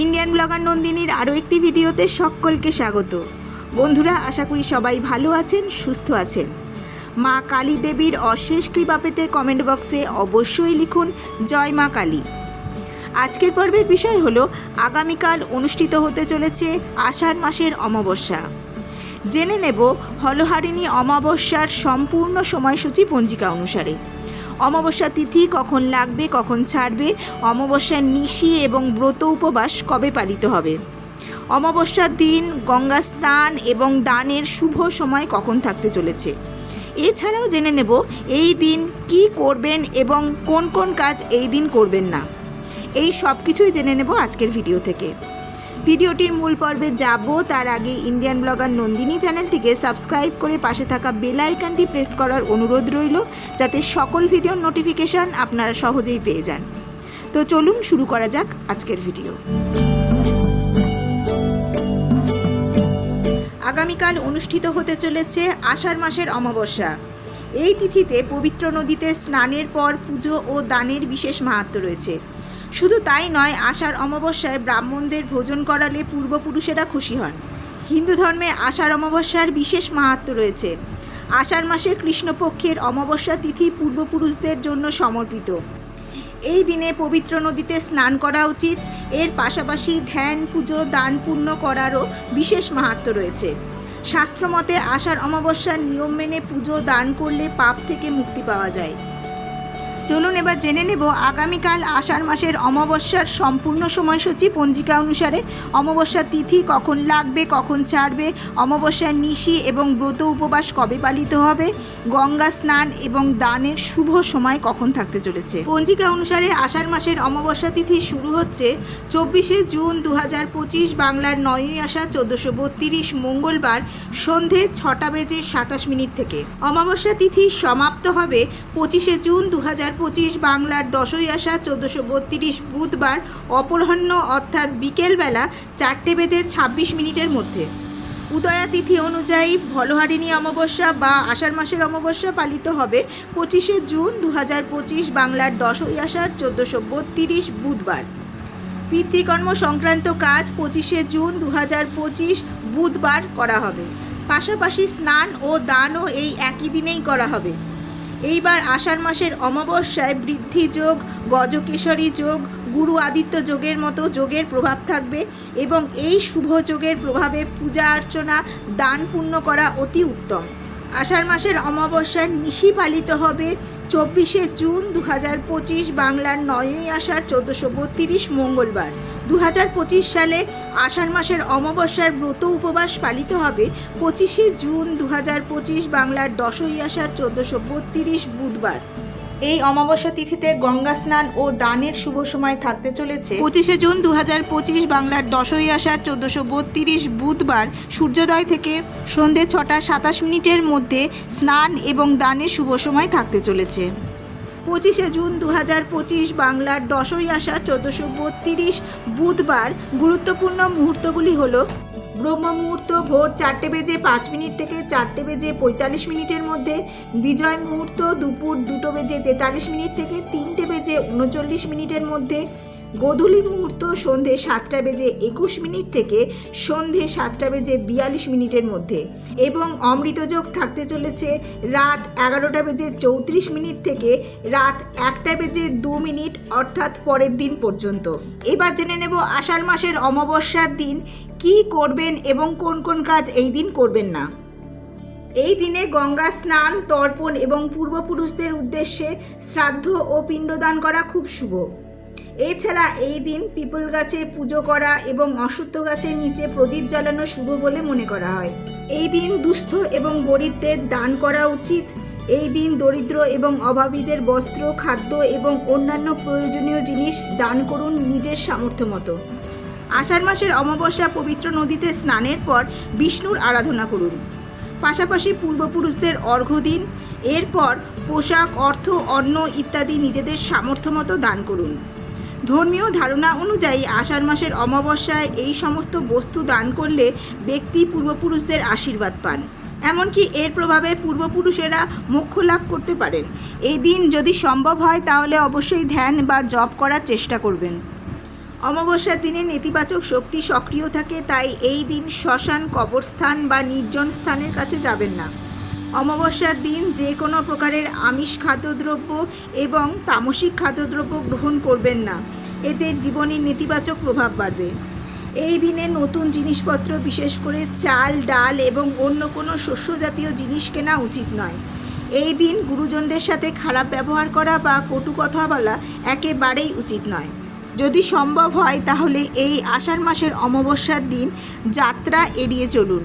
Indian blogger নন্দিনীর আরও একটি ভিডিওতে সকলকে স্বাগত। বন্ধুরা, আশা করি সবাই ভালো আছেন, সুস্থ আছেন। মা কালী দেবীর অশেষ কৃপা পেতে কমেন্ট বক্সে অবশ্যই লিখুন, জয় মা কালী। আজকের পর্বের বিষয় হল, আগামীকাল অনুষ্ঠিত হতে চলেছে আষাঢ় মাসের অমাবস্যা। জেনে নেব, হলহারিণী অমাবস্যার সম্পূর্ণ সময়সূচি পঞ্জিকা অনুসারে। অমাবস্যা তিথি কখন লাগবে, কখন ছাড়বে অমাবস্যার নিশি এবং ব্রত উপবাস কবে পালিত হবে? অমাবস্যার দিন গঙ্গা স্নান এবং দানের শুভ সময় কখন থাকতে চলেছে? এছাড়াও জেনে নেব এই দিন কি করবেন এবং কোন কোন কাজ এই দিন করবেন না। এই সব কিছুই জেনে নেব আজকের ভিডিও থেকে। ভিডিওটির মূল পর্বে যাব। তার আগে ইন্ডিয়ান ব্লগার নন্দিনী চ্যানেলটিকে সাবস্ক্রাইব করে পাশে থাকা বেল আইকনটি প্রেস করার অনুরোধ রইল, যাতে সকল ভিডিওর নোটিফিকেশান আপনারা সহজেই পেয়ে যান। তো চলুন শুরু করা যাক আজকের ভিডিও। আগামীকাল অনুষ্ঠিত হতে চলেছে আষাঢ় মাসের অমাবস্যা। এই তিথিতে পবিত্র নদীতে স্নানের পর পুজো ও দানের বিশেষ মাহাত্ম রয়েছে। শুধু তাই নয়, আষাঢ় অমাবস্যায় ব্রাহ্মণদের ভোজন করালে পূর্বপুরুষেরা খুশি হন। হিন্দু ধর্মে আষাঢ় অমাবস্যার বিশেষ মাহাত্ম রয়েছে। আষাঢ় মাসের কৃষ্ণপক্ষের অমাবস্যা তিথি পূর্বপুরুষদের জন্য সমর্পিত। এই দিনে পবিত্র নদীতে স্নান করা উচিত। এর পাশাপাশি ধ্যান, পুজো, দান পুণ্য করারও বিশেষ মাহাত্ম রয়েছে। শাস্ত্রমতে আষাঢ় অমাবস্যার নিয়ম মেনে পুজো, দান করলে পাপ থেকে মুক্তি পাওয়া যায়। চলুন এবার জেনে নেব আগামীকাল আষাঢ় মাসের অমাবস্যার সম্পূর্ণ সময়সূচি পঞ্জিকা অনুসারে। অমাবস্যার তিথি কখন লাগবে, কখন ছাড়বে অমাবস্যার নিশি এবং ব্রত উপবাস কবে পালিত হবে, গঙ্গা স্নান এবং দানের শুভ সময় কখন থাকতে চলেছে? পঞ্জিকা অনুসারে আষাঢ় মাসের অমাবস্যা তিথি শুরু হচ্ছে চব্বিশে জুন দু হাজার পঁচিশ বাংলার নয়ই আষাঢ় চোদ্দোশো বত্রিশ মঙ্গলবার সন্ধে ছটা বেজে সাতাশ মিনিট থেকে। অমাবস্যা তিথি সমাপ্ত হবে পঁচিশে জুন দু হাজার পঁচিশ বাংলার দশই আষাঢ় চোদ্দোশো বত্রিশ বুধবার অপরাহ্ন অর্থাৎ বিকেলবেলা চারটে বেজে ছাব্বিশ মিনিটের মধ্যে। উদয়া তিথি অনুযায়ী ভলহারিণী অমাবস্যা বা আষাঢ় মাসের অমাবস্যা পালিত হবে পঁচিশে জুন দু হাজার পঁচিশ বাংলার দশই আষাঢ় চোদ্দোশো বত্রিশ বুধবার। পিতৃকর্ম সংক্রান্ত কাজ পঁচিশে জুন দু হাজার পঁচিশ বুধবার করা হবে। পাশাপাশি স্নান ও দানও এই একই দিনেই করা হবে। এইবার আষাঢ় মাসের অমাবস্যায় বৃদ্ধি যোগ, গজকেশরী যোগ, গুরু আদিত্য যোগের মতো যোগের প্রভাব থাকবে এবং এই শুভ যোগের প্রভাবে পূজা অর্চনা, দান পূর্ণ করা অতি উত্তম। আষাঢ় মাসের অমাবস্যার নিশি পালিত হবে চব্বিশে জুন দু হাজার পঁচিশ বাংলার নয়ই আষাঢ় চোদ্দোশো মঙ্গলবার। দু হাজার পঁচিশ সালে আষাঢ় মাসের অমাবস্যার ব্রত উপবাস পালিত হবে পঁচিশে জুন দু হাজার পঁচিশ বাংলার দশই আষাঢ় চোদ্দোশো বত্রিশ বুধবার। এই অমাবস্যা তিথিতে গঙ্গা স্নান ও দানের শুভ সময় থাকতে চলেছে। পঁচিশে জুন দু হাজার পঁচিশ বাংলার দশই আষাঢ় চোদ্দোশো বত্রিশ বুধবার সূর্যোদয় থেকে সন্ধে ছটা সাতাশ মিনিটের মধ্যে স্নান এবং দানের শুভ সময় থাকতে চলেছে। পঁচিশে জুন দু হাজার পঁচিশ বাংলার দশই আসা চোদ্দশো বত্রিশ বুধবার গুরুত্বপূর্ণ মুহূর্তগুলি হলো ব্রহ্ম মুহূর্ত ভোর চারটে বেজে পাঁচ মিনিট থেকে চারটে বেজে পঁয়তাল্লিশ মিনিটের মধ্যে, বিজয় মুহূর্ত দুপুর দুটো বেজে তেতাল্লিশ মিনিট থেকে তিনটে বেজে উনচল্লিশ মিনিটের মধ্যে গোধূলি মুহূর্ত সন্ধে সাতটা বেজে একুশ মিনিট থেকে সন্ধে সাতটা বেজে বিয়াল্লিশ মিনিটের মধ্যে এবং অমৃতযোগ থাকতে চলেছে রাত এগারোটা বেজে চৌত্রিশ মিনিট থেকে রাত একটা বেজে দু মিনিট, অর্থাৎ পরের দিন পর্যন্ত। এবার জেনে নেব আষাঢ় মাসের অমাবস্যার দিন কি করবেন এবং কোন কোন কাজ এই দিন করবেন না। এই দিনে গঙ্গা স্নান, তর্পণ এবং পূর্বপুরুষদের উদ্দেশ্যে শ্রাদ্ধ ও পিণ্ডদান করা খুব শুভ। এছাড়া এই দিন পিপল গাছে পুজো করা এবং অশ্বত্থ গাছের নিচে প্রদীপ জ্বালানো শুভ বলে মনে করা হয়। এই দিন দুস্থ এবং গরিবদের দান করা উচিত। এই দিন দরিদ্র এবং অভাবীদের বস্ত্র, খাদ্য এবং অন্যান্য প্রয়োজনীয় জিনিস দান করুন নিজের সামর্থ্য মতো। আষাঢ় মাসের অমাবস্যা পবিত্র নদীতে স্নানের পর বিষ্ণুর আরাধনা করুন। পাশাপাশি পূর্বপুরুষদের অর্ঘ্য দিন। এরপর পোশাক, অর্থ, অন্ন ইত্যাদি নিজেদের সামর্থ্য মতো দান করুন। ধর্মীয় ধারণা অনুযায়ী আষাঢ় মাসের অমাবস্যায় এই সমস্ত বস্তু দান করলে ব্যক্তি পূর্বপুরুষদের আশীর্বাদ পান। এমনকি এর প্রভাবে পূর্বপুরুষেরা মোক্ষ লাভ করতে পারেন। এই দিন যদি সম্ভব হয়, তাহলে অবশ্যই ধ্যান বা জপ করার চেষ্টা করবেন। অমাবস্যার দিনে নেতিবাচক শক্তি সক্রিয় থাকে, তাই এই দিন শ্মশান, কবরস্থান বা নির্জন স্থানের কাছে যাবেন না। অমাবস্যার দিন যে কোনো প্রকারের আমিষ খাদ্যদ্রব্য এবং তামসিক খাদ্যদ্রব্য গ্রহণ করবেন না। এতে জীবনের নেতিবাচক প্রভাব বাড়বে। এই দিনে নতুন জিনিসপত্র, বিশেষ করে চাল, ডাল এবং অন্য কোনো শস্য জাতীয় জিনিস কেনা উচিত নয়। এই দিন গুরুজনদের সাথে খারাপ ব্যবহার করা বা কটু কথা বলা একেবারেই উচিত নয়। যদি সম্ভব হয়, তাহলে এই আষাঢ় মাসের অমাবস্যার দিন যাত্রা এড়িয়ে চলুন।